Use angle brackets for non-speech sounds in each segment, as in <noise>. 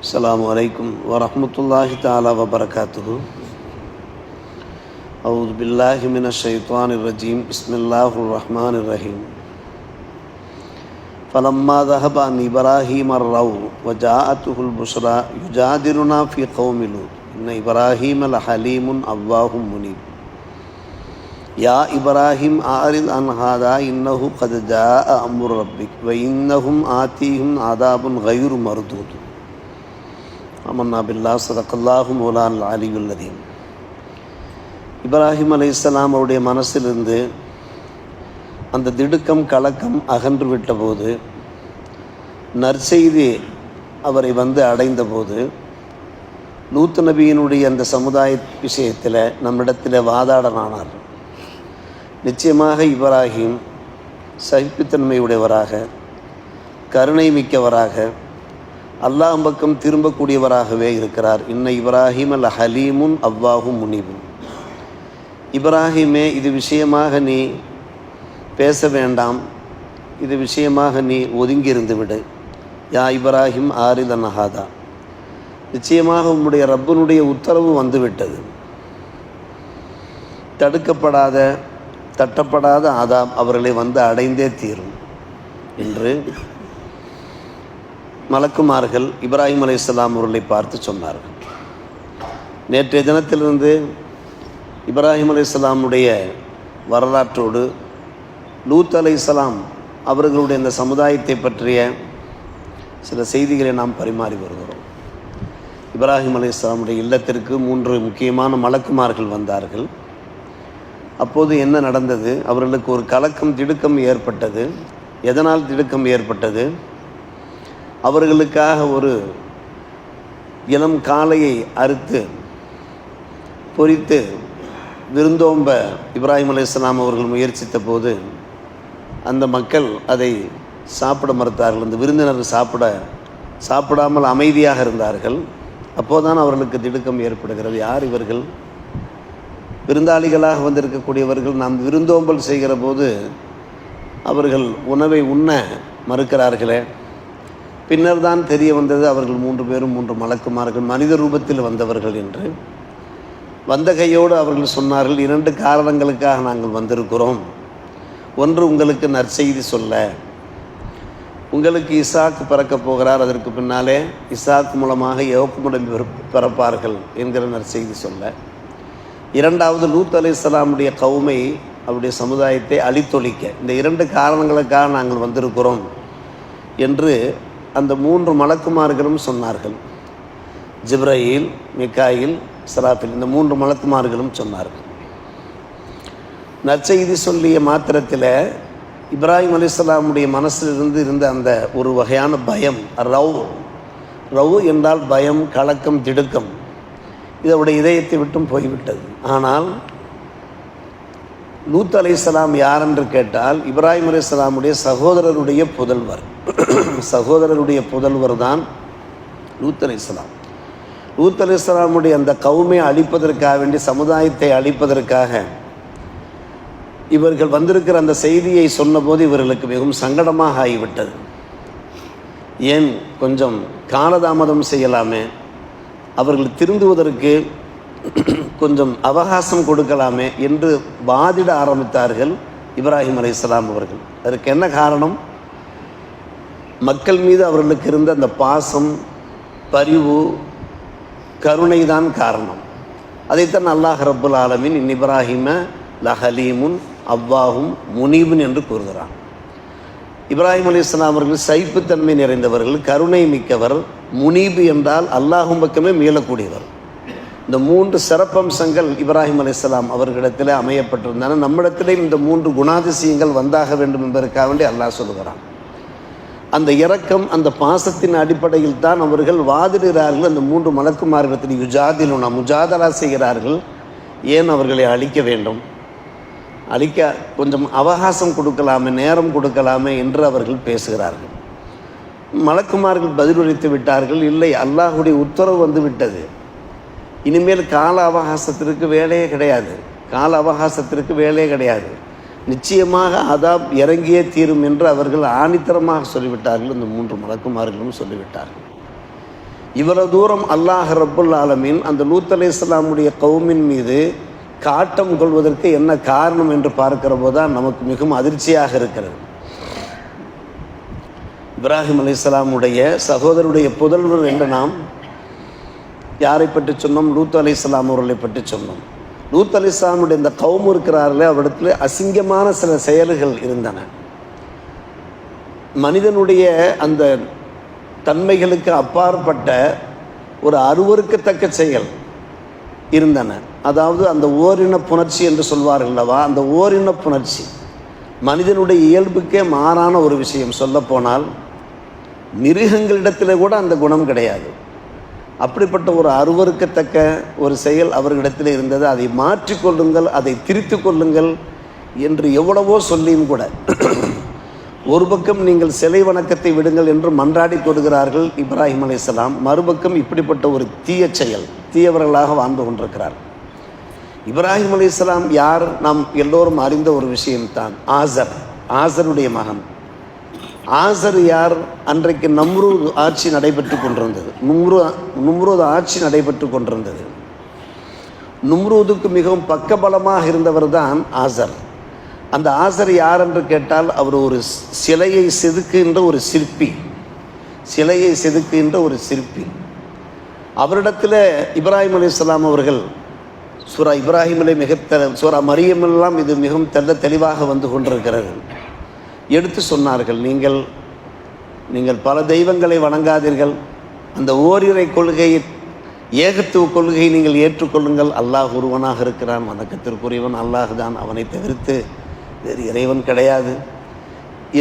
السلام عليكم ورحمة الله تعالى وبركاته. أعوذ بالله من الشيطان الرجيم. بسم الله الرحمن الرحيم. فلما ذهب عن إبراهيم الرو وجاءته البشرى يجادلنا في قوم لوط. إن إبراهيم لحليم أواه منيب. يا إبراهيم أعرض عن هذا. إنه قد جاء أمر ربك وإنهم آتيهم عذاب غير مردود. அமன்னா பில்லா சதக்கல்லாஹு மௌலான் அலியுல் இப்ராஹிம் அலி இஸ்லாம் அவருடைய மனசிலிருந்து அந்த திடுக்கம் கலக்கம் அகன்று விட்டபோது நற்செய்தி அவரை வந்து அடைந்தபோது லூத்து நபியினுடைய அந்த சமுதாய விஷயத்தில் நம்மிடத்தில் வாதாடனானார் நிச்சயமாக இப்ராஹிம் சகிப்புத்தன்மையுடையவராக கருணை மிக்கவராக அல்லாஹ் பக்கம் திரும்பக்கூடியவராகவே இருக்கிறார். இன்ன இப்ராஹிம் அல் ஹலீமுன் அவ்வாஹும் முனிவும் இப்ராஹிமே இது விஷயமாக நீ பேச வேண்டாம். இது விஷயமாக நீ ஒதுங்கியிருந்து விடு. யா இப்ராஹிம் ஆரில் நஹாதா. நிச்சயமாக உம்முடைய ரப்பனுடைய உத்தரவு வந்துவிட்டது. தடுக்கப்படாத தட்டப்படாத ஆதாம் அவர்களை வந்து அடைந்தே தீரும். என்று மலக்குமார்கள் இப்ராஹிம் அலை இஸ்லாம் அவர்களை பார்த்து சொன்னார்கள். நேற்றைய தினத்திலிருந்து இப்ராஹிம் அலை இஸ்லாமுடைய வரலாற்றோடு லூத் அலை இஸ்லாம் அவர்களுடைய இந்த சமுதாயத்தை பற்றிய சில செய்திகளை நாம் பரிமாறி வருகிறோம். இப்ராஹிம் அலி இஸ்லாமுடைய இல்லத்திற்கு மூன்று முக்கியமான மலக்குமார்கள் வந்தார்கள். அப்போது என்ன நடந்தது? அவர்களுக்கு ஒரு கலக்கம் திடுக்கம் ஏற்பட்டது. எதனால் திடுக்கம் ஏற்பட்டது? அவர்களுக்காக ஒரு இளம் காளையை அறுத்து பொறித்து விருந்தோம்ப இப்ராஹிம் அலையாம் அவர்கள் முயற்சித்த போது அந்த மக்கள் அதை சாப்பிட மறுத்தார்கள். அந்த விருந்தினர் சாப்பிட சாப்பிடாமல் அமைதியாக இருந்தார்கள். அப்போதான் அவர்களுக்கு திடுக்கம் ஏற்படுகிறது. யார் இவர்கள்? விருந்தாளிகளாக வந்திருக்கக்கூடியவர்கள். நாம் விருந்தோம்பல் செய்கிற போது அவர்கள் உணவை உண்ண மறுக்கிறார்களே. பின்னர் தான் தெரிய வந்தது அவர்கள் மூன்று பேரும் மூன்று மலக்குமார்கள் மனித ரூபத்தில் வந்தவர்கள் என்று. வந்த கையோடு அவர்கள் சொன்னார்கள் இரண்டு காரணங்களுக்காக நாங்கள் வந்திருக்கிறோம். ஒன்று உங்களுக்கு நற்செய்தி சொல்ல. உங்களுக்கு இசாக் பிறக்கப் போகிறார் அதற்கு பின்னாலே இசாக் மூலமாக யோக்குமுடன் பிறப்பார்கள் என்கிற நற்செய்தி சொல்ல. இரண்டாவது லூத் அலி இஸ்லாமுடைய கவுமை அவருடைய சமுதாயத்தை அழித்தொழிக்க. இந்த இரண்டு காரணங்களுக்காக நாங்கள் வந்திருக்கிறோம் என்று அந்த மூன்று மலக்குமார்களும் சொன்னார்கள். ஜிப்ரஹில் மிக்காயில் சராஃபில் இந்த மூன்று மலக்குமார்களும் சொன்னார்கள். நற்செய்தி சொல்லிய மாத்திரத்தில் இப்ராஹிம் அலிஸ்லாமுடைய மனசிலிருந்து இருந்த அந்த ஒரு வகையான பயம் ரவ். ரவு என்றால் பயம் கலக்கம் திடுக்கம். இதோடைய இதயத்தை விட்டும் போய்விட்டது. ஆனால் லூத் அலிஸ்லாம் யார் என்று கேட்டால் இப்ராஹிம் அலிஸ்லாமுடைய சகோதரருடைய புதல்வர். <clears throat> சகோதரருடைய புதல்வர் தான் லூத் அலி இஸ்லாம் லூத் அலி இஸ்லாமுடைய அந்த கவுமை அழிப்பதற்காக வேண்டி சமுதாயத்தை அழிப்பதற்காக இவர்கள் வந்திருக்கிற அந்த செய்தியை சொன்னபோது இவர்களுக்கு மிகவும் சங்கடமாக ஆகிவிட்டது. ஏன்? கொஞ்சம் காலதாமதம் செய்யலாமே. அவர்கள் திருந்துவதற்கு கொஞ்சம் அவகாசம் கொடுக்கலாமே என்று வாதிட ஆரம்பித்தார்கள் இப்ராஹிம் அலி இஸ்லாம் அவர்கள். அதற்கு என்ன காரணம்? மக்கள் மீது அவர்களுக்கு இருந்த அந்த பாசம் பரிவு கருணை தான் காரணம். அதைத்தான் அல்லாஹ் ரப்புல் ஆலமின் இன் இப்ராஹிம லஹலீமுன் அவ்வாஹும் முனீபுன் என்று கூறுகிறான். இப்ராஹிம் அலி இஸ்லாம் அவர்கள் சைப்புத்தன்மை நிறைந்தவர்கள் கருணை மிக்கவர் முனீபு என்றால் அல்லாஹும் பக்கமே மீளக்கூடியவர். இந்த மூன்று சிறப்பம்சங்கள் இப்ராஹிம் அலிஸ்லாம் அவர்களிடத்தில் அமையப்பட்டிருந்தன. நம்மிடத்திலே இந்த மூன்று குணாதிசயங்கள் வந்தாக வேண்டும் என்பதற்காக வேண்டி அல்லாஹ் சொல்லுகிறான். அந்த இரக்கம் அந்த பாசத்தின் அடிப்படையில் தான் அவர்கள் வாதிடுகிறார்கள். அந்த மூன்று மலக்குமார்களிடத்தில் யுஜாதிலுனா முஜாதலா செய்கிறார்கள். ஏன் அவர்களை அழிக்க வேண்டும்? அழிக்க கொஞ்சம் அவகாசம் கொடுக்கலாமே நேரம் கொடுக்கலாமே என்று அவர்கள் பேசுகிறார்கள். மலக்குமார்கள் பதிலளித்து விட்டார்கள் இல்லை அல்லாஹுடைய உத்தரவு வந்து விட்டது. இனிமேல் கால அவகாசத்திற்கு வேலையே கிடையாது. கால அவகாசத்திற்கு வேலையே கிடையாது. நிச்சயமாக அதாப் இறங்கியே தீரும் என்று அவர்கள் ஆணித்தரமாக சொல்லிவிட்டார்கள். இந்த மூன்று மலக்குமார்களும் சொல்லிவிட்டார்கள். இவ்வளவு தூரம் அல்லாஹ் ரபுல் ஆலமீன் அந்த லூத் அலி இஸ்லாமுடைய கவுமின் மீது காட்டம் கொள்வதற்கு என்ன காரணம் என்று பார்க்கிற போதுதான் நமக்கு மிகவும் அதிர்ச்சியாக இருக்கிறது. இப்ராஹிம் அலி இஸ்லாமுடைய சகோதரருடைய புதல்வர் என்று நாம் யாரை பற்றி சொன்னோம்? லூத் அலி இஸ்லாம் அவர்களை பற்றி சொன்னோம். லூத் அலி இஸ்லாமுடைய இந்த கவும் இருக்கிறார்களே அவரிடத்தில் அசிங்கமான சில செயல்கள் இருந்தன. மனிதனுடைய அந்த தன்மைகளுக்கு அப்பாற்பட்ட ஒரு அருவருக்கத்தக்க செயல் இருந்தன. அதாவது அந்த ஓரின புணர்ச்சி என்று சொல்வார்கள்லவா அந்த ஓரின புணர்ச்சி. மனிதனுடைய இயல்புக்கே மாறான ஒரு விஷயம் சொல்லப்போனால் மிருகங்களிடத்தில் கூட அந்த குணம் கிடையாது. அப்படிப்பட்ட ஒரு அருவருக்கத்தக்க ஒரு செயல் அவர்களிடத்தில் இருந்தது. அதை மாற்றிக்கொள்ளுங்கள் அதை திரித்து கொள்ளுங்கள் என்று எவ்வளவோ சொல்லியும் கூட. ஒரு பக்கம் நீங்கள் சிலை வணக்கத்தை விடுங்கள் என்று மன்றாடி தொடுகிறார்கள் இப்ராஹிம் அலைஹிஸ்ஸலாம் மறுபக்கம் இப்படிப்பட்ட ஒரு தீய செயல் தீயவர்களாக வாழ்ந்து கொண்டிருக்கிறார். இப்ராஹிம் அலைஹிஸ்ஸலாம் யார்? நாம் எல்லோரும் அறிந்த ஒரு விஷயம்தான். ஆசர் ஆசருடைய மகன். ஆசர் யார்? அன்றைக்கு நம்ரூத் ஆட்சி நடைபெற்று கொண்டிருந்தது. நும்ரு நும்ரூத் ஆட்சி நடைபெற்று கொண்டிருந்தது. நும்ரூதுக்கு மிகவும் பக்கபலமாக இருந்தவர் தான் ஆசர். அந்த ஆசர் யார் என்று கேட்டால் அவர் ஒரு சிலையை செதுக்குகின்ற ஒரு சிற்பி. சிலையை செதுக்குகின்ற ஒரு சிற்பி. அவரிடத்தில் இப்ராஹிம் அலைஹிஸ்ஸலாம் அவர்கள் சூரா இப்ராஹிமிலே மிக சூரா மரியமெல்லாம் இது மிகவும் தெல்ல தெளிவாக வந்து கொண்டிருக்கிறார்கள் எடுத்து சொன்னார்கள் நீங்கள் நீங்கள் பல தெய்வங்களை வணங்காதீர்கள். அந்த ஓரிரை கொள்கையை ஏகத்துவ கொள்கையை நீங்கள் ஏற்றுக்கொள்ளுங்கள். அல்லாஹ் ஒருவனாக இருக்கிறான் வணக்கத்திற்குரியவன் அல்லாஹ் தான். அவனை தவிர்த்து வேறு இறைவன் கிடையாது.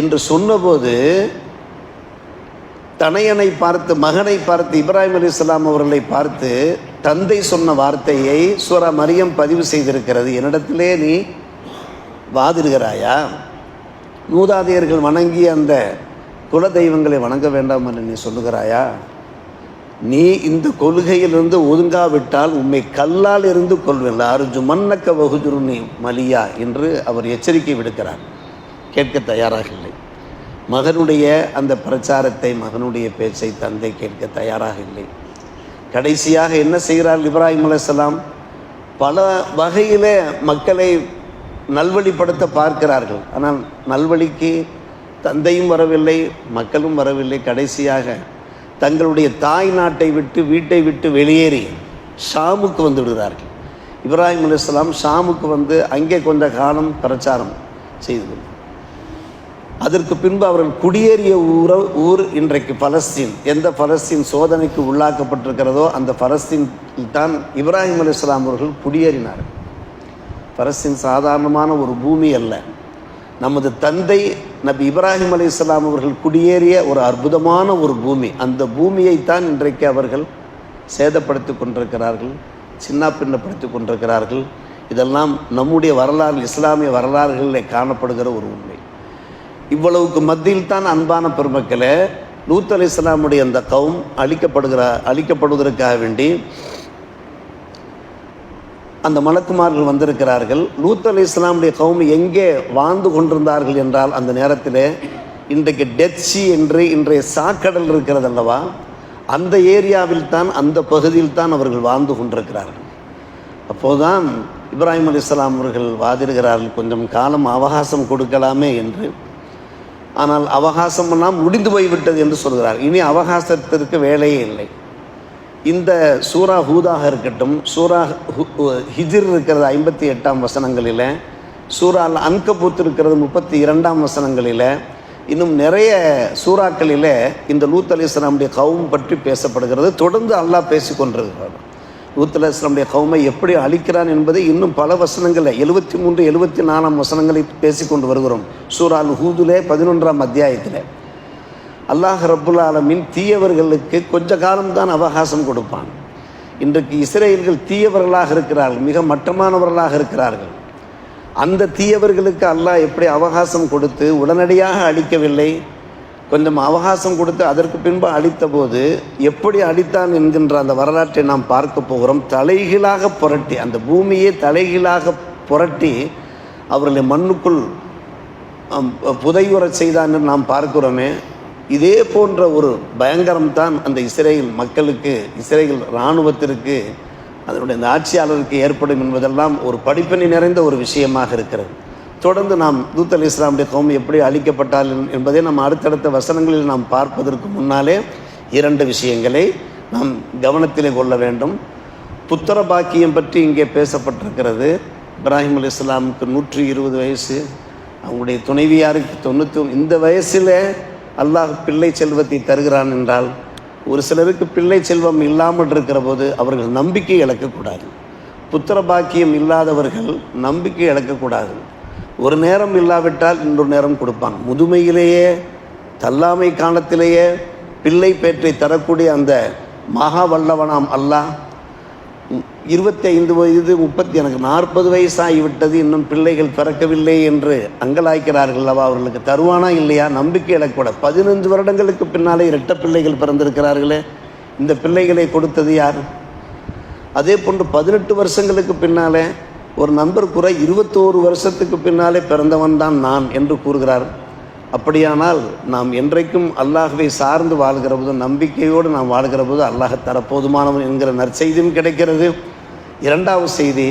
என்று சொன்னபோது தனையனை பார்த்து மகனை பார்த்து இப்ராஹிம் அலி இஸ்லாம் அவர்களை பார்த்து தந்தை சொன்ன வார்த்தையை சூரா மரியம் பதிவு செய்திருக்கிறது. என்னிடத்திலே நீ வாதிடுகிறாயா? மூதாதையர்கள் வணங்கிய அந்த குல தெய்வங்களை வணங்க வேண்டாம் என்று நீ சொல்லுகிறாயா? நீ இந்த கொள்கையிலிருந்து ஒதுங்காவிட்டால் உண்மை கல்லால் இருந்து கொள்வேன். அருஜு மன்னக்க வகுஜுருனி மலியா என்று அவர் எச்சரிக்கை விடுக்கிறார். கேட்க தயாராக இல்லை. மகனுடைய அந்த பிரச்சாரத்தை மகனுடைய பேச்சை தந்தை கேட்க தயாராக இல்லை. கடைசியாக என்ன செய்கிறார் இப்ராஹிம் அலையாம் பல வகையில் மக்களை நல்வழிப்படுத்த பார்க்கிறார்கள். ஆனால் நல்வழிக்கு தந்தையும் வரவில்லை மக்களும் வரவில்லை. கடைசியாக தங்களுடைய தாய் நாட்டை விட்டு வீட்டை விட்டு வெளியேறி ஷாமுக்கு வந்து விடுகிறார்கள். இப்ராஹிம் அலைஹிஸ்ஸலாம் ஷாமுக்கு வந்து அங்கே கொஞ்ச காலம் பிரச்சாரம் செய்து அதற்கு பின்பு அவர்கள் குடியேறிய ஊர ஊர் இன்றைக்கு பலஸ்தீன். எந்த பலஸ்தீன் சோதனைக்கு உள்ளாக்கப்பட்டிருக்கிறதோ அந்த பலஸ்தீன் தான் இப்ராஹிம் அலைஹிஸ்ஸலாம் அவர்கள் குடியேறினார்கள். பரஸ்தீன் சாதாரணமான ஒரு பூமி அல்ல. நமது தந்தை நபி இப்ராஹிம் இஸ்லாம் அவர்கள் குடியேறிய ஒரு அற்புதமான ஒரு பூமி. அந்த பூமியைத்தான் இன்றைக்கு அவர்கள் சேதப்படுத்தி கொண்டிருக்கிறார்கள் சின்ன பின்னப்படுத்தி கொண்டிருக்கிறார்கள். இதெல்லாம் நம்முடைய வரலாறு இஸ்லாமிய வரலாறுகளில் காணப்படுகிற ஒரு உண்மை. இவ்வளவுக்கு மத்தியில் தான் அன்பான பெருமக்களை லூத் அலி இஸ்லாமுடைய அந்த கவும் அழிக்கப்படுகிற அழிக்கப்படுவதற்காக வேண்டி அந்த மலக்குமார்கள் வந்திருக்கிறார்கள். லூத் அலி இஸ்லாமுடைய கவுமி எங்கே வாழ்ந்து கொண்டிருந்தார்கள் என்றால் அந்த நேரத்தில் இன்றைக்கு டெச்சி என்று இன்றைய சாக்கடல் இருக்கிறது அல்லவா? அந்த ஏரியாவில் தான் அந்த பகுதியில் தான் அவர்கள் வாழ்ந்து கொண்டிருக்கிறார்கள். அப்போதுதான் இப்ராஹிம் அலி இஸ்லாம் அவர்கள் வாதிடுகிறார்கள் கொஞ்சம் காலம் அவகாசம் கொடுக்கலாமே என்று. ஆனால் அவகாசமெல்லாம் முடிந்து போய்விட்டது என்று சொல்கிறார். இனி அவகாசத்திற்கு வேலையே இல்லை. இந்த சூரா ஹூதாக இருக்கட்டும் சூரா ஹிஜிர் இருக்கிறது ஐம்பத்தி எட்டாம் வசனங்களில் சூரால் அன்கபூத் இருக்கிறது முப்பத்தி இரண்டாம் வசனங்களில் இன்னும் நிறைய சூறாக்களில் இந்த லூத் அலி இஸ்லாமுடைய கவும் பற்றி பேசப்படுகிறது. தொடர்ந்து அல்லாஹ் பேசிக் கொண்டிருக்கிறார் லூத் அலி இஸ்லாமுடைய கவுமை எப்படி அழிக்கிறான் என்பதை இன்னும் பல வசனங்களில் எழுபத்தி மூன்று எழுபத்தி நாலாம் வசனங்களை பேசிக்கொண்டு வருகிறோம். சூரால் ஹூதுலே பதினொன்றாம் அத்தியாயத்தில். அல்லாஹ் ரப்புல் ஆலமின் தீயவர்களுக்கு கொஞ்ச காலம்தான் அவகாசம் கொடுப்பான். இன்றைக்கு இஸ்ரேல்கள் தீயவர்களாக இருக்கிறார்கள் மிக மட்டமானவர்களாக இருக்கிறார்கள். அந்த தீயவர்களுக்கு அல்லாஹ் எப்படி அவகாசம் கொடுத்து உடனடியாக அழிக்கவில்லை கொஞ்சம் அவகாசம் கொடுத்து அதற்கு பின்பு அழித்த போது எப்படி அழித்தான் என்கின்ற அந்த வரலாற்றை நாம் பார்க்க போகிறோம். தலைகீழாக புரட்டி அந்த பூமியை தலைகீழாக புரட்டி அவர்களை மண்ணுக்குள் புதையுறச் செய்தான் என்று நாம் பார்க்கிறோமே. இதே போன்ற ஒரு பயங்கரம் தான் அந்த இஸ்ரேல் மக்களுக்கு இஸ்ரேல் இராணுவத்திற்கு அதனுடைய அந்த ஆட்சியாளருக்கு ஏற்படும் என்பதெல்லாம் ஒரு படிப்பினை நிறைந்த ஒரு விஷயமாக இருக்கிறது. தொடர்ந்து நாம் தூத் அலி இஸ்லாமுடைய கௌம் எப்படி அழிக்கப்பட்டால் என்பதை நாம் அடுத்தடுத்த வசனங்களில் நாம் பார்ப்பதற்கு முன்னாலே இரண்டு விஷயங்களை நாம் கவனத்திலே கொள்ள வேண்டும். புத்திர பாக்கியம் பற்றி இங்கே பேசப்பட்டிருக்கிறது. இப்ராஹிம் அலி இஸ்லாமுக்கு நூற்றி இருபது வயசு. அவங்களுடைய துணைவியாருக்கு தொண்ணூற்றி இந்த வயசில் அல்லாஹ் பிள்ளை செல்வத்தை தருகிறான் என்றால் ஒரு சிலருக்கு பிள்ளை செல்வம் இல்லாமல் இருக்கிற போது அவர்கள் நம்பிக்கை இழக்கக்கூடாது. புத்திர பாக்கியம் இல்லாதவர்கள் நம்பிக்கை இழக்கக்கூடாது. ஒரு நேரம் இல்லாவிட்டால் இன்னொரு நேரம் கொடுப்பான். முதுமையிலேயே தல்லாமை காலத்திலேயே பிள்ளை பேற்றை தரக்கூடிய அந்த மகா வல்லவனாம் அல்லாஹ் இருபத்தி ஐந்து வயது முப்பத்தி எனக்கு நாற்பது வயசாகிவிட்டது. இன்னும் பிள்ளைகள் பிறக்கவில்லை என்று அங்கலாய்க்கிறார்கள் அல்லவா அவர்களுக்கு. தருவானா இல்லையா? நம்பிக்கை இழக்கூட பதினஞ்சு வருடங்களுக்கு பின்னாலே இரட்ட பிள்ளைகள் பிறந்திருக்கிறார்களே. இந்த பிள்ளைகளை கொடுத்தது யார்? அதே போன்று பதினெட்டு வருஷங்களுக்கு பின்னாலே ஒரு நண்பர் கூற இருபத்தோரு வருஷத்துக்கு பின்னாலே பிறந்தவன் தான் நான் என்று கூறுகிறார். அப்படியானால் நாம் என்றைக்கும் அல்லாஹுவை சார்ந்து வாழ்கிற போது நம்பிக்கையோடு நாம் வாழ்கிற போது அல்லாஹ் தரப்போதுமானவன் என்கிற நற்செய்தியும் கிடைக்கிறது. இரண்டாவது செய்தி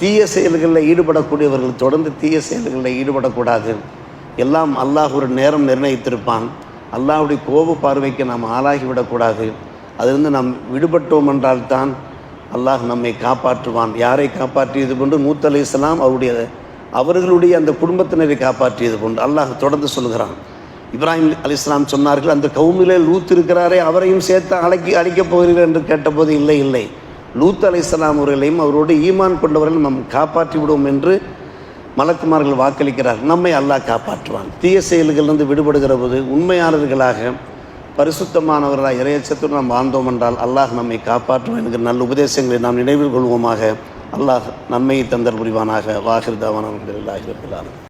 தீய செயல்களில் ஈடுபடக்கூடியவர்கள் தொடர்ந்து தீய செயல்களில் ஈடுபடக்கூடாது. எல்லாம் அல்லாஹ் ஒரு நேரம் நிர்ணயித்திருப்பான். அல்லாஹுடைய கோப பார்வைக்கு நாம் ஆளாகிவிடக்கூடாது அதிலிருந்து நாம் விடுபட்டோம் என்றால்தான் அல்லாஹ் நம்மை காப்பாற்றுவான். யாரை காப்பாற்றியது கொண்டு மூத்த அலி இஸ்லாம் அவருடைய அவர்களுடைய அந்த குடும்பத்தினரை காப்பாற்றியது கொண்டு அல்லாஹ் தொடர்ந்து சொல்கிறான். இப்ராஹிம் அலி இஸ்லாம் சொன்னார்கள் அந்த கவுமிலே லூத் இருக்கிறாரே அவரையும் சேர்த்து அழைக்கி அழைக்கப் போகிறீர்கள் என்று கேட்டபோது இல்லை இல்லை. லூத் அலி இஸ்லாம் அவர்களையும் அவரோடு ஈமான் கொண்டவர்கள் நாம் காப்பாற்றி விடுவோம் என்று மலக்குமார்கள் வாக்களிக்கிறார். நம்மை அல்லாஹ் காப்பாற்றுவான். தீய செயல்களிலிருந்து விடுபடுகிற போது உண்மையாளர்களாக பரிசுத்தமானவர்களாக இறையச்சத்துடன் நாம் வாழ்ந்தோம் என்றால் அல்லாஹ் நம்மை காப்பாற்றுவோம் என்கிற நல்ல உபதேசங்களை நாம் நினைவில் கொள்வோமாக. அல்லாஹ் நன்மையை தந்தர் புரிவானாக. வாகிருதாவான